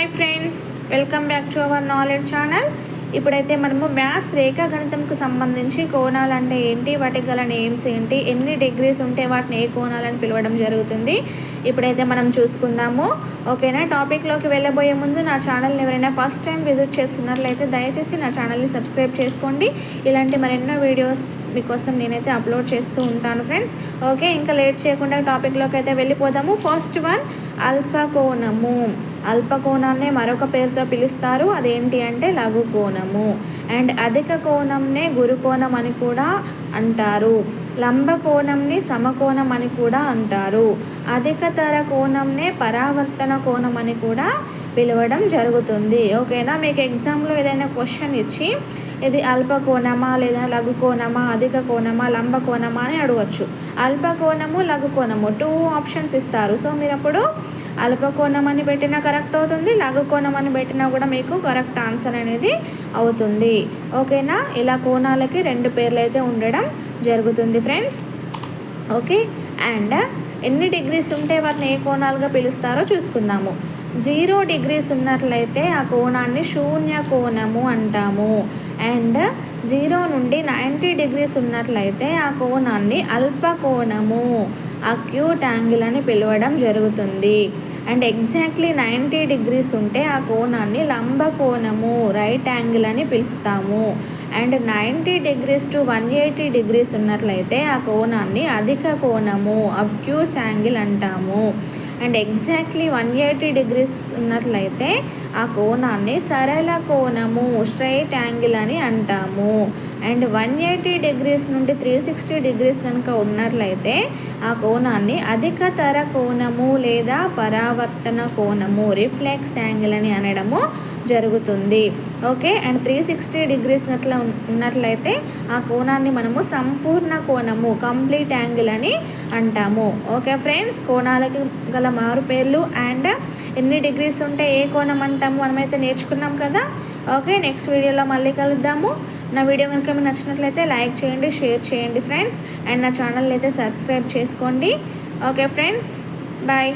Hi friends welcome back to our knowledge channel ఇప్పుడైతే మనము maths రేఖాగణితంకు సంబంధించి కోణాలు అంటే ఏంటి వాటికి గల నేమ్స్ ఏంటి ఎన్ని డిగ్రీస్ ఉంటే వాటిని ఏ కోణాలని పిలవడం జరుగుతుంది. ఇప్పుడైతే మనం చూసుకుందాము. ఓకేనా? టాపిక్లోకి వెళ్ళబోయే ముందు నా ఛానల్ని ఎవరైనా ఫస్ట్ టైం విజిట్ చేస్తున్నట్లయితే దయచేసి నా ఛానల్ని సబ్స్క్రైబ్ చేసుకోండి. ఇలాంటి మరెన్నో వీడియోస్ మీకోసం నేనైతే అప్లోడ్ చేస్తూ ఉంటాను ఫ్రెండ్స్ ఓకే ఇంకా లేట్ చేయకుండా టాపిక్లోకి అయితే వెళ్ళిపోదాము. First one అల్పకోణము. అల్పకోణాన్నే మరొక పేరుతో పిలుస్తారు. అదేంటి అంటే లఘు కోణము అండ్ అధిక కోణంనే గురుకోణం అని కూడా అంటారు. లంబ కోణంని సమకోణం అని కూడా అంటారు. అధికతర కోణంనే పరావర్తన కోణం అని కూడా పిలవడం జరుగుతుంది. ఓకేనా? మీకు ఎగ్జామ్లో ఏదైనా క్వశ్చన్ ఇచ్చి ఇది అల్ప కోణమా లేదా లఘు కోణమా అధిక కోణమా లంబ కోణమా అని అడగచ్చు. అల్ప కోణము లఘు కోణము టూ ఆప్షన్స్ ఇస్తారు. సో మీరు అప్పుడు అల్పకోణం అని పెట్టినా కరెక్ట్ అవుతుంది లఘు కోణం అని పెట్టినా కూడా మీకు కరెక్ట్ ఆన్సర్ అనేది అవుతుంది. ఓకేనా? ఇలా కోణాలకి రెండు పేర్లు అయితే ఉండడం జరుగుతుంది ఫ్రెండ్స్ ఓకే? అండ్ ఎన్ని డిగ్రీస్ ఉంటే వాటిని ఏ కోణాలుగా పిలుస్తారో చూసుకుందాము. జీరో డిగ్రీస్ ఉన్నట్లయితే ఆ కోణాన్ని శూన్య కోణము అంటాము. అండ్ జీరో నుండి నైంటీ డిగ్రీస్ ఉన్నట్లయితే ఆ కోణాన్ని అల్ప కోణము. అక్యూట్ యాంగిల్ అని పిలవడం జరుగుతుంది. అండ్ ఎగ్జాక్ట్లీ నైంటీ డిగ్రీస్ ఉంటే ఆ కోణాన్ని లంబ కోణము రైట్ యాంగిల్ అని పిలుస్తాము. And ninety degrees to one eighty degrees ఉన్నట్లయితే ఆ కోణాన్ని అధిక కోణము అబ్క్యూస్ యాంగిల్ అంటాము. And exactly one eighty degrees ఉన్నట్లయితే ఆ కోణాన్ని సరళ కోణము స్ట్రైట్ యాంగిల్ అని అంటాము. అండ్ వన్ ఎయిటీ డిగ్రీస్ నుండి త్రీ సిక్స్టీ డిగ్రీస్ కనుక ఉన్నట్లయితే ఆ కోణాన్ని అధికతర కోణము లేదా పరావర్తన కోణము రిఫ్లెక్స్ యాంగిల్ అని అనడము జరుగుతుంది. Okay? And three sixty degrees అట్లా ఉన్నట్లయితే ఆ కోణాన్ని మనము సంపూర్ణ కోణము కంప్లీట్ యాంగిల్ అని అంటాము. Okay friends? కోణాలకి గల మారు పేర్లు అండ్ ఎన్ని డిగ్రీస్ ఉంటే ఏ కోణం అంటాము మనమైతే నేర్చుకున్నాం కదా? ఓకే? నెక్స్ట్ వీడియోలో మళ్ళీ కలుద్దాము. నా వీడియో కనుక మీకు నచ్చినట్లయితే లైక్ చేయండి షేర్ చేయండి ఫ్రెండ్స్. అండ్ నా ఛానల్ అయితే సబ్స్క్రైబ్ చేసుకోండి. Okay friends? బాయ్.